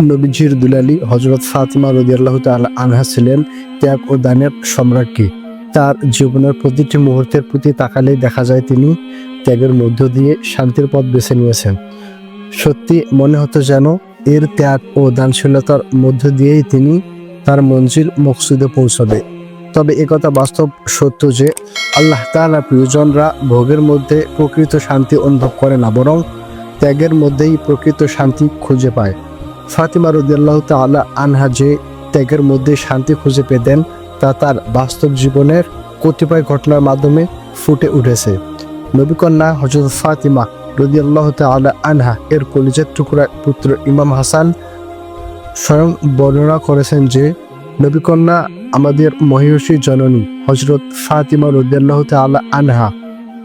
নবীজির দুলালি হজরত ফাতিমা রদিয়াল্লাহ তাআলা আনহা ছিলেন ত্যাগ ও দানের সম্রাজ্ঞী। তার জীবনের প্রতিটি মুহূর্তের প্রতি তাকালেই দেখা যায় তিনি ত্যাগের মধ্য দিয়ে শান্তির পথ বেছে নিয়েছেন। সত্যি মনে হতো যেন এর ত্যাগ ও দানশীলতার মধ্য দিয়েই তিনি তার মঞ্জিল মকসুদে পৌঁছবে। তবে একথা বাস্তব সত্য যে আল্লাহ তালা প্রিয়জনরা ভোগের মধ্যে প্রকৃত শান্তি অনুভব করে না, বরং ত্যাগের মধ্যেই প্রকৃত শান্তি খুঁজে পায়। ফাতিমা রদিয়াল্লাহ তাআলা আনহা যে ত্যাগের মধ্যে শান্তি খুঁজে পেতেন, তা তার বাস্তব জীবনের কতিপয় ঘটনার মাধ্যমে ফুটে উঠেছে। নবীকন্যা হজরত ফাতিমা রদিয়াল্লাহ তাআলা আনহা এর কলিজের টুকরা পুত্র ইমাম হাসান স্বয়ং বর্ণনা করেছেন যে, নবীকন্যা আমাদের মহিষী জননী হজরত ফাতিমা রদিয়াল্লাহ তাআলা আনহা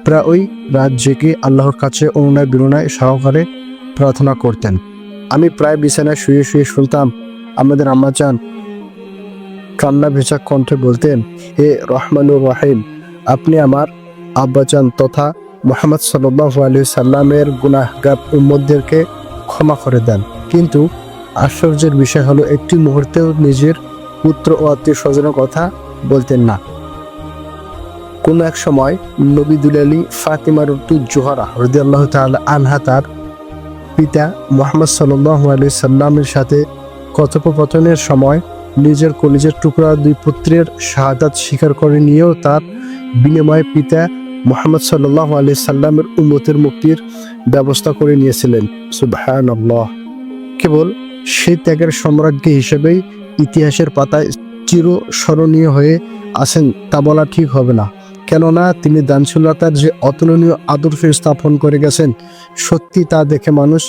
প্রায় ওই রাত আল্লাহর কাছে অনুনয় বিনয় সহকারে প্রার্থনা করতেন। আমি প্রায় বিছানায় শুয়ে শুয়ে শুনতাম আমাদের আম্মাজান কান্না ভেজা কণ্ঠে বলতেন, হে রহমানুর রাহিম, আপনি আমার আব্বাজান তথা মোহাম্মদ সাল্লাহ আলী সাল্লামের গুনাহগার উম্মদদেরকে ক্ষমা করে দেন। কিন্তু আশ্চর্যের বিষয় হলো, একটি মুহূর্তেও নিজের পুত্র ও আত্মীয় স্বজনের কথা বলতেন না। কোন এক সময় নবী দুলালি ফাতিমা রুতু জোহারা রদিয়াল্লাহ তাআলা আনহা তার পিতা মোহাম্মদ সাল্লাল্লাহু আলাইহি সাল্লামের সাথে কথোপকথনের সময় নিজের কলিজের টুকরা দুই পুত্রের শাহাদাত স্বীকার করে নিয়েও তার বিনিময়ে পিতা মোহাম্মদ সাল্লাহ আলি সাল্লামের উম্মতের মুক্তির ব্যবস্থা করে নিয়েছিলেন। সুবহানাল্লাহ। কেবল সেই ত্যাগের সম্রাজ্ঞী হিসেবেই ইতিহাসের পাতায় চিরস্মরণীয় হয়ে আছেন তা বলা ঠিক হবে না। কেননা তিনি দানশীলতার যে অতুলনীয় আদর্শ স্থাপন করে গেছেন, সত্যি তা দেখে মানুষ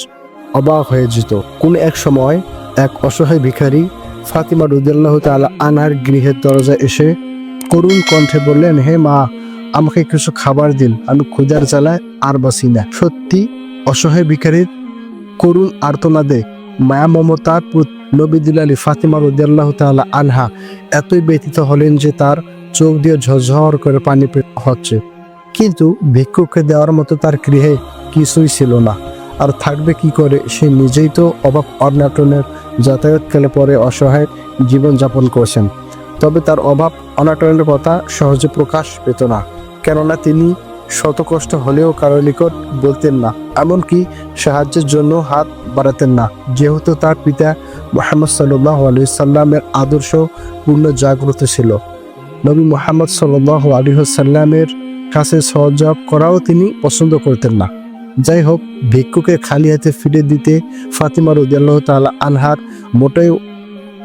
অবাক হয়ে যেত। কোন এক সময় এক অসহায় ভিখারি ফাতিমা রুদাল্লাহ তাআলা আনার গৃহের দরজা এসে করুণ কণ্ঠে বললেন, হে মা, আমাকে কিছু খাবার দিন, আমি ক্ষুধার জ্বালায় আর বাসি না। সত্যি, অসহায় ভিখারির করুণ আর্তনাদে মায়া মমতার নবীদুল আলী ফাতিমা রুদাল্লাহ তাআলা আনহা এতই ব্যতীত হলেন যে তার চোখ দিয়ে ঝরঝর করে পানি হচ্ছে। কিন্তু ভিক্ষুককে দেওয়ার মতো তার গৃহে কিছুই ছিল না। আর থাকবে কি করে, সে নিজেই তো অভাব অনাটনের যাতায়াতকালে পরে অসহায় জীবনযাপন করছেন। তবে তার অভাব অনাটনের কথা সহজে প্রকাশ পেত না। কেননা তিনি শত কষ্ট হলেও কারও নিকট বলতেন না, এমনকি সাহায্যের জন্য হাত বাড়াতেন না। যেহেতু তার পিতা মোহাম্মদ সাল্লাহ আলি সাল্লামের আদর্শ পূর্ণ জাগ্রত ছিল। নবী মোহাম্মদ সাল্লাহ আলী সাল্লামের কাছে সহযোগ করাও তিনি পছন্দ করতেন না। যাই হোক ভিক্ষুকে খালি হাতে ফিরে দিতে ফাতিমা রদিয়াল্লাহ তাআলা আনহার মোটেও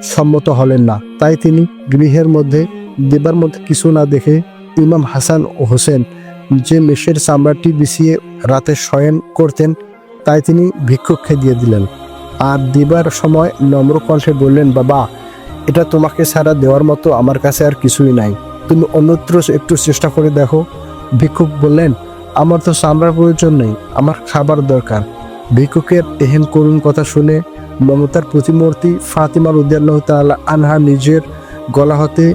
সম্মত হলেন না। তাই তিনি গৃহের মধ্যে, দেবার মধ্যে কিছু না দেখে ইমাম হাসান হোসেন যে মেষের চামড়াটি বিছিয়ে রাতে শয়ন করতেন, তাই তিনি ভিক্ষুককে দিয়ে দিলেন। আর দিবার সময় নম্র কণ্ঠে বললেন, বাবা এটা তোমাকে ছাড়া দেওয়ার মতো আমার কাছে আর কিছুই নাই। তুমি অন্যত্র একটু চেষ্টা করে দেখো। ভিক্ষুক বললেন, আমার তো চামড়ার প্রয়োজন নেই, আমার খাবার দরকার। ভিক্ষুকের এহেন করুণ কথা শুনে মমতার প্রতিমূর্তি ফাতিমা উদ্দাল্লাহ তাআলা আনহা নিজের গলা হতে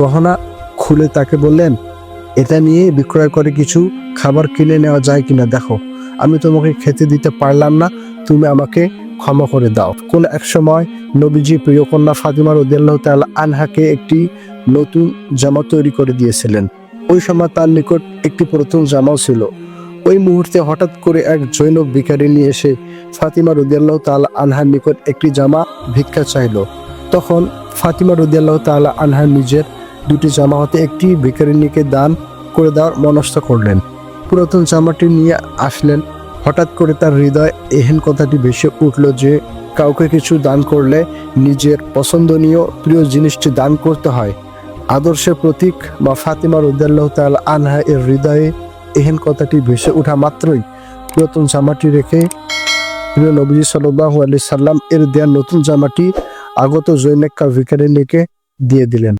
গহনা খুলে তাকে বললেন, এটা নিয়ে বিক্রয় করে কিছু খাবার কিনে নেওয়া যায় কিনা দেখো। আমি তোমাকে খেতে দিতে পারলাম না, তুমি আমাকে ক্ষমা করে দাও। কোন এক সময় নবীজি প্রিয় কন্যা ফাতিমা উদ্দাল্লাহ তাআলা আনহাকে একটি নতুন জামা তৈরি করে দিয়েছিলেন। ওই সময় তার নিকট একটি প্রথম জামাও ছিল। ওই মুহূর্তে হঠাৎ করে এক জৈনব ভিখারি নিয়ে এসে ফাতিমা রদিয়াল্লাহ তাআলা আনহার নিকট একটি জামা ভিক্ষা চাইল। তখন ফাতিমা রদিয়াল্লাহ তাআলা আনহার নিজের দুটি জামা হতে একটি ভিখারিনীকে দান করে দেওয়ার মনস্থ করলেন। পুরাতন জামাটি নিয়ে আসলেন হঠাৎ করে তার হৃদয় এহেন কথাটি ভেসে উঠল যে, কাউকে কিছু দান করলে নিজের পছন্দনীয় প্রিয় জিনিসটি দান করতে হয়। আদর্শের প্রতীক বা ফাতিমা রুদাল্লাহ তাল আনহা এর হৃদয়ে এহেন কথাটি ভেসে ওঠা মাত্রই পুরাতন জামাটি রেখে প্রিয় নবীজি সাল্লাহ আলি সাল্লাম এর দেয়া নতুন জামাটি আগত জৈনেক্কা ভিকারিনীকে দিয়ে দিলেন।